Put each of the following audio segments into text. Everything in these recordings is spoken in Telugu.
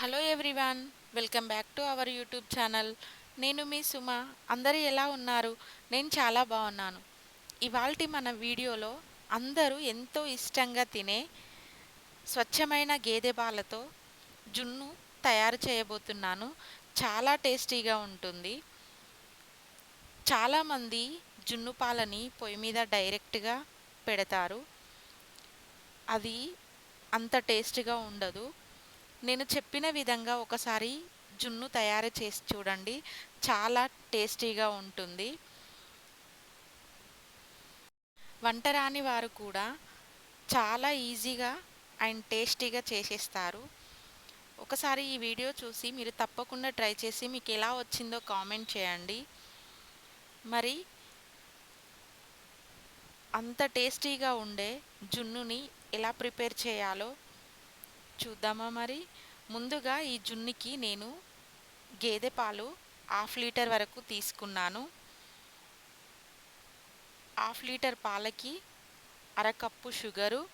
Hello everyone welcome back to our YouTube channel నేను మీ సుమ. అందరూ ఎలా ఉన్నారు? నేను చాలా బాగున్నాను. ఇవాల్టి మన వీడియోలో అందరూ ఎంతో ఇష్టంగా తినే స్వచ్ఛమైన గేదె పాలతో జున్ను తయారు చేయబోతున్నాను. చాలా టేస్టీగా ఉంటుంది. చాలామంది జున్ను పాలని పొయ్యి మీద డైరెక్ట్గా పెడతారు. అది అంత టేస్ట్గా ఉండదు. నేను చెప్పిన విధంగా ఒకసారి జున్ను తయారు చేసి చూడండి. చాలా టేస్టీగా ఉంటుంది. వంట రాని వారు కూడా చాలా ఈజీగా అండ్ టేస్టీగా చేసేస్తారు. ఒకసారి ఈ వీడియో చూసి మీరు తప్పకుండా ట్రై చేసి మీకు ఎలా వచ్చిందో కామెంట్ చేయండి. మరి అంత టేస్టీగా ఉండే జున్నుని ఎలా ప్రిపేర్ చేయాలో చూద్దామా మరి? ముందుగా ఈ జున్నుకి నేను గేదె పాలు హాఫ్ లీటర్ వరకు తీసుకున్నాను. హాఫ్ లీటర్ పాలకి అరకప్పు షుగరు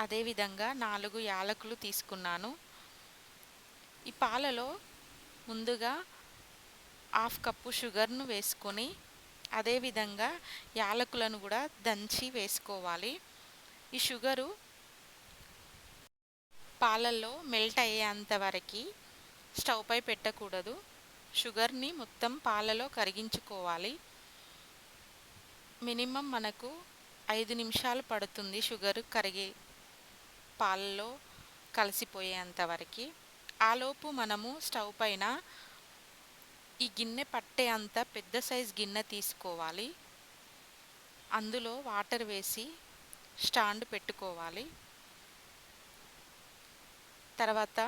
అదేవిధంగా నాలుగు యాలకులు తీసుకున్నాను. ఈ పాలలో ముందుగా హాఫ్ కప్పు షుగర్ను వేసుకొని అదేవిధంగా యాలకులను కూడా దంచి వేసుకోవాలి. ఈ షుగరు పాలల్లో మెల్ట్ అయ్యేంత వరకు స్టవ్పై పెట్టకూడదు. షుగర్ని మొత్తం పాలలో కరిగించుకోవాలి. మినిమం మనకు ఐదు నిమిషాలు పడుతుంది షుగర్ కరిగే పాలలో కలిసిపోయేంత వరకు. ఆలోపు మనము స్టవ్ పైన ఈ గిన్నె పట్టే అంత పెద్ద సైజ్ గిన్నె తీసుకోవాలి. అందులో వాటర్ వేసి స్టాండ్ పెట్టుకోవాలి. తర్వాత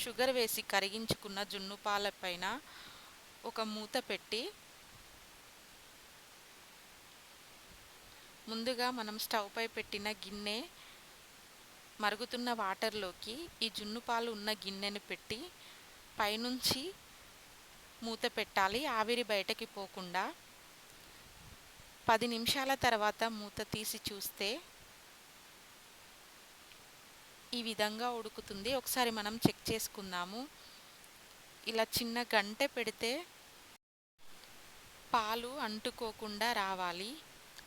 షుగర్ వేసి కరిగించుకున్న జున్ను పాల పైన ఒక మూత పెట్టి ముందుగా మనం స్టవ్పై పెట్టిన గిన్నె మరుగుతున్న వాటర్లోకి ఈ జున్ను పాలు ఉన్న గిన్నెను పెట్టి పైనుంచి మూత పెట్టాలి. ఆవిరి బయటకి పోకుండా పది నిమిషాల తర్వాత మూత తీసి చూస్తే ఈ విధంగా ఉడుకుతుంది. ఒకసారి మనం చెక్ చేసుకుందాము. ఇలా చిన్న గంట పెడితే పాలు అంటుకోకుండా రావాలి.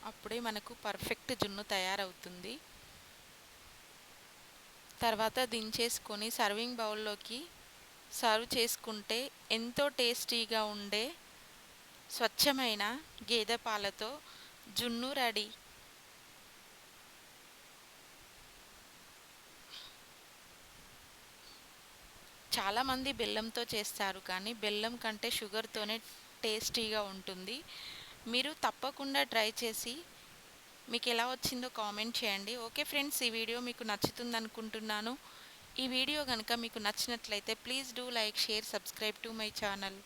అప్పుడే మనకు పర్ఫెక్ట్ జున్ను తయారవుతుంది. తర్వాత దించేసుకొని సర్వింగ్ బౌల్లోకి సర్వ్ చేసుకుంటే ఎంతో టేస్టీగా ఉండే స్వచ్ఛమైన గేదె పాలతో జున్ను రెడీ. చాలామంది బెల్లంతో చేస్తారు కానీ బెల్లం కంటే షుగర్తోనే టేస్టీగా ఉంటుంది. మీరు తప్పకుండా ట్రై చేసి మీకు ఎలా వచ్చిందో కామెంట్ చేయండి. ఓకే ఫ్రెండ్స్ ఈ వీడియో మీకు నచ్చుతుంది అనుకుంటున్నాను ఈ వీడియో కనుక మీకు నచ్చినట్లయితే please do like share subscribe to my channel.